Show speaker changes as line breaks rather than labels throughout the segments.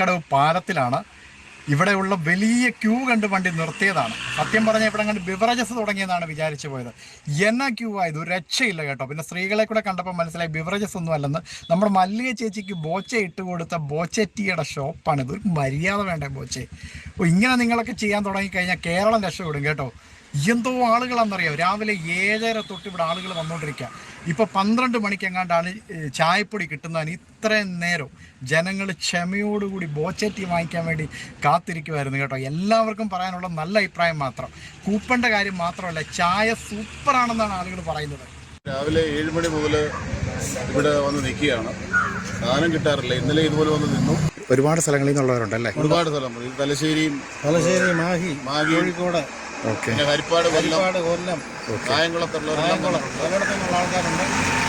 തേക്കടവ് പാലത്തിലാണ് ഇവിടെയുള്ള വലിയ ക്യൂ കണ്ട് വണ്ടി നിർത്തിയതാണ്. സത്യം പറഞ്ഞാൽ ഇവിടെ കണ്ട് ബിവറേജസ് തുടങ്ങിയെന്നാണ് വിചാരിച്ചു പോയത്. എന്നാ ക്യൂ ആയത് ഒരു രക്ഷയില്ല കേട്ടോ. പിന്നെ സ്ത്രീകളെ കൂടെ കണ്ടപ്പോൾ മനസ്സിലായി ബിവറേജസ് ഒന്നും അല്ലെന്ന്. നമ്മുടെ മല്ലിക ചേച്ചിക്ക് ബോച്ച ഇട്ട് കൊടുത്ത ബോച്ചറ്റിയുടെ ഷോപ്പാണ്. ഇത് ഒരു മര്യാദ വേണ്ട ബോച്ചെ? ഇങ്ങനെ നിങ്ങളൊക്കെ ചെയ്യാൻ തുടങ്ങിക്കഴിഞ്ഞാൽ കേരളം രക്ഷപ്പെടും കേട്ടോ. എന്തോ ആളുകളാണെന്നറിയാം രാവിലെ ഏഴര തൊട്ട് ഇവിടെ ആളുകൾ വന്നുകൊണ്ടിരിക്കുക ഇപ്പോൾ പന്ത്രണ്ട് മണിക്ക് എങ്ങാണ്ടാണ് ചായപ്പൊടി കിട്ടുന്നതിന് ഇത്രയും നേരം. ജനങ്ങൾ ക്ഷമയോടുകൂടി ബോച്ചറ്റി വാങ്ങിക്കാൻ വേണ്ടി കാത്തിരിക്കുമായിരുന്നു കേട്ടോ. എല്ലാവർക്കും പറയാനുള്ള നല്ല അഭിപ്രായം മാത്രം. കൂപ്പണ്ട കാര്യം മാത്രമല്ല ചായ സൂപ്പറാണെന്നാണ് ആളുകൾ പറയുന്നത്.
രാവിലെ ഏഴ് മണി മുതൽ ഇവിടെ വന്ന് നിൽക്കുകയാണ്. സാധനം കിട്ടാറില്ല. ഇന്നലെ ഇതുപോലെ വന്ന് നിന്നു.
ഒരുപാട് സ്ഥലങ്ങളിൽ നിന്നുള്ളവരുണ്ടല്ലേ?
ഒരുപാട് സ്ഥലം. തലശ്ശേരിയും
തലശ്ശേരി മാഹി
മാഹി
കോഴിക്കോട്.
പിന്നെ ഹരിപ്പാട് കൊല്ലം.
പലയിടത്തുനിന്നുള്ള ആൾക്കാരുണ്ട്.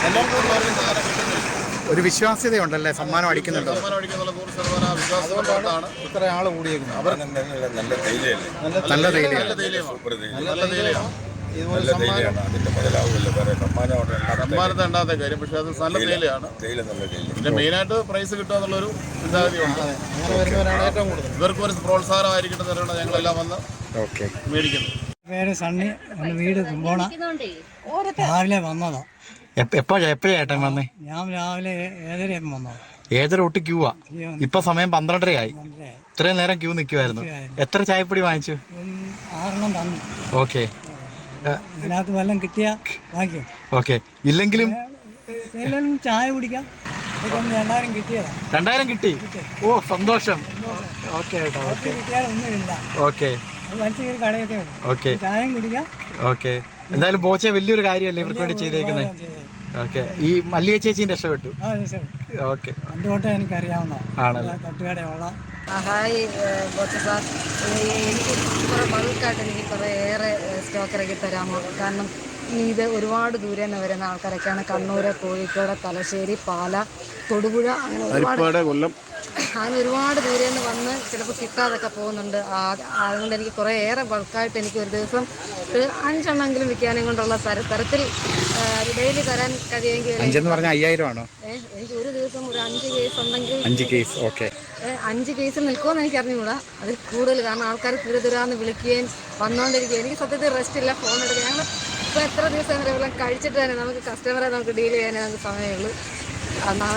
എല്ലാവർക്കും ഉള്ളവർക്ക് സാധനം കിട്ടുന്നില്ല.
ഒരു വിശ്വാസ്യതയുണ്ടല്ലേ? സമ്മാനം അടിക്കുന്നുണ്ടോ?
വിശ്വാസത്തിന്റെ
ഇത്ര കൂടിയേക്കുന്നത്.
അവർ
നല്ല തേയിലയല്ലേ?
നല്ല തേയില.
ഇതുപോലെ
സമ്മാനം. അവിടെ ഉണ്ടാകാത്ത
സമ്മാനത്തെ ഉണ്ടാകാത്ത കാര്യം. പക്ഷെ അത് നല്ല തേയിലയാണ്. പിന്നെ മെയിനായിട്ട് പ്രൈസ് കിട്ടുക എന്നുള്ളൊരു ചിന്താഗതിയുണ്ട് ഇവർക്ക് ഒരു പ്രോത്സാഹനമായിരിക്കണം തരണം ഞങ്ങളെല്ലാം വന്ന്
ഓക്കെ.
പേര് സണ്ണി എന്റെ വീട് കുമ്പോണ. രാവിലെ വന്നതാ.
എപ്പോഴാ എപ്പോഴാ ഏട്ടൻ വന്നേ?
ഞാൻ രാവിലെ ഏതര വന്നോ
ഏതര ഒട്ടി ക്യൂവാ ഇപ്പൊ സമയം പന്ത്രണ്ടരയായി. ഇത്രയും നേരം ക്യൂ നിൽക്കുമായിരുന്നു എത്ര ചായപ്പൊടി വാങ്ങിച്ചു?
ആറെണ്ണം തന്നു.
ഓക്കെ.
ഇതിനകത്ത് കിട്ടിയ വാങ്ങിക്കും.
ഓക്കെ. ഇല്ലെങ്കിലും
ചായ കുടിക്കാം. രണ്ടായിരം കിട്ടിയതാ.
രണ്ടായിരം കിട്ടി? ഓ സന്തോഷം. Okay okay. ഓക്കെ ഓക്കെ എന്തായാലും ബോച്ച വലിയൊരു കാര്യമല്ലേ ഇവർക്ക് വേണ്ടി ചെയ്തേക്കുന്നത് ഓക്കെ ഈ മല്ലിക ചേച്ചി രക്ഷപ്പെട്ടു? ഓക്കെ
എനിക്കറിയാവുന്ന
ആണല്ലേ?
Hi Boche sir. എനിക്ക് കുറേ ബൾക്കായിട്ട് എനിക്ക് കുറേ ഏറെ സ്റ്റോക്ക് ഇറക്കി തരാമോ? കാരണം ഇത് ഒരുപാട് ദൂരെ നിന്ന് വരുന്ന ആൾക്കാരൊക്കെയാണ്. കണ്ണൂര് കോഴിക്കോട് തലശ്ശേരി പാല തൊടുപുഴ അങ്ങനെ ഒരുപാട്
കൊല്ലം.
അങ്ങനെ ഒരുപാട് ദൂരെ നിന്ന് വന്ന് ചിലപ്പോൾ കിട്ടാതൊക്കെ പോകുന്നുണ്ട്. ആ- അതുകൊണ്ട് എനിക്ക് കുറേ ഏറെ ബൾക്കായിട്ട് എനിക്ക് ഒരു ദിവസം ഒരു അഞ്ചെണ്ണമെങ്കിലും വിൽക്കാനും കൊണ്ടുള്ള തര തരത്തിൽ ഡെയിലി തരാൻ കഴിയുമെങ്കിൽ
അഞ്ചെന്ന് പറഞ്ഞാൽ അയ്യായിരം ആണോ?
എനിക്ക് ഒരു ദിവസം ഒരു അഞ്ച് കേസ് ഉണ്ടെങ്കിൽ
അഞ്ച് കേസ് ഓക്കെ
അഞ്ച് കേസ് നിൽക്കുമെന്ന് എനിക്ക് അറിഞ്ഞുകൂടാ. അതിൽ കൂടുതൽ കാരണം ആൾക്കാർ തിരുതിരാന്ന് വിളിക്കുകയും വന്നുകൊണ്ടിരിക്കുകയും എനിക്ക് സത്യത്തിൽ റെസ്റ്റ് ഇല്ല ഫോൺ എടുക്കുക ഞങ്ങൾ ഇപ്പോൾ എത്ര ദിവസം വരെ എല്ലാം കഴിച്ചിട്ട് തന്നെ നമുക്ക് കസ്റ്റമറെ നമുക്ക് ഡീൽ ചെയ്യാനേ നമുക്ക് സമയമുള്ളൂ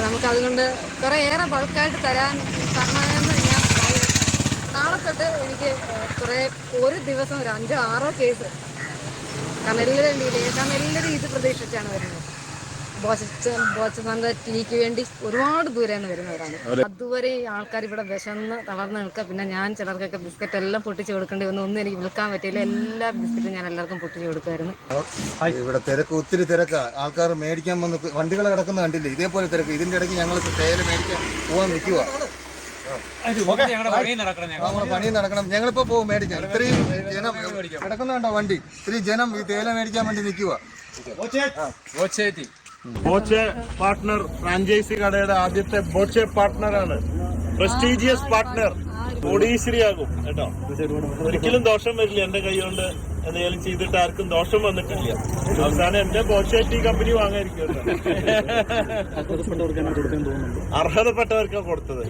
നമുക്ക് അതുകൊണ്ട് കുറേ ഏറെ ബൾക്കായിട്ട് തരാൻ തരണമെന്ന് ഞാൻ. നാളെ തൊട്ട് എനിക്ക് കുറേ ഒരു ദിവസം ഒരു അഞ്ചോ ആറോ കേസ് കാരണം എല്ലാവരും ഡീൽ ചെയ്യാം കാരണം എല്ലാവരും ഇത് പ്രതീക്ഷിച്ചാണ് വരുന്നത് ടീക്ക് വേണ്ടി ഒരുപാട് ദൂരെ നിന്ന് വരുന്നവരാണ് അതുവരെ ഈ ആൾക്കാർ ഇവിടെ വിശന്ന് തളർന്ന് നിൽക്കുക പിന്നെ ഞാൻ ചിലർക്കൊക്കെ ബിസ്ക്കറ്റ് എല്ലാം പൊട്ടിച്ച് കൊടുക്കേണ്ടി വന്നു. ഒന്നും എനിക്ക് വിൽക്കാൻ പറ്റിയില്ല. എല്ലാ ബിസ്ക്കറ്റും ഞാൻ എല്ലാവർക്കും പൊട്ടിച്ച് കൊടുക്കുമായിരുന്നു.
ഇവിടെ തിരക്ക് ഒത്തിരി തിരക്കാ. ആൾക്കാർ മേടിക്കാൻ വന്ന് വണ്ടികൾ കിടക്കുന്ന കണ്ടില്ല? ഇതേപോലെ തിരക്ക്. ഇതിന്റെ ഇടയ്ക്ക് ഞങ്ങൾ തേയില മേടിക്കാൻ പോകാൻ നിൽക്കുക പണി നടക്കണം ഞങ്ങളിപ്പോ പോകും മേടിക്കാൻ. ഇത്രയും ജനം കിടക്കുന്നുണ്ടോ വണ്ടി? ഇത്രയും ജനം ഈ തേയില മേടിക്കാൻ വേണ്ടി നിൽക്കുക
ബോച്ചെ പാർട്ട്ണർ ഫ്രാഞ്ചൈസി കടയുടെ ആദ്യത്തെ ബോച്ചെ പാർട്ട്ണറാണ്. പ്രസ്റ്റീജിയസ് പാർട്ട്ണർ കോടീശ്വരിയാകും കേട്ടോ. ഒരിക്കലും ദോഷം വരില്ല എന്റെ കൈ കൊണ്ട് എന്തെങ്കിലും ചെയ്തിട്ട് ആർക്കും ദോഷം വന്നിട്ടില്ല. അവസാനം എന്റെ ബോച്ചെ ടീ കമ്പനി വാങ്ങായിരിക്കും. അർഹതപ്പെട്ടവർക്കാണ് കൊടുത്തത്.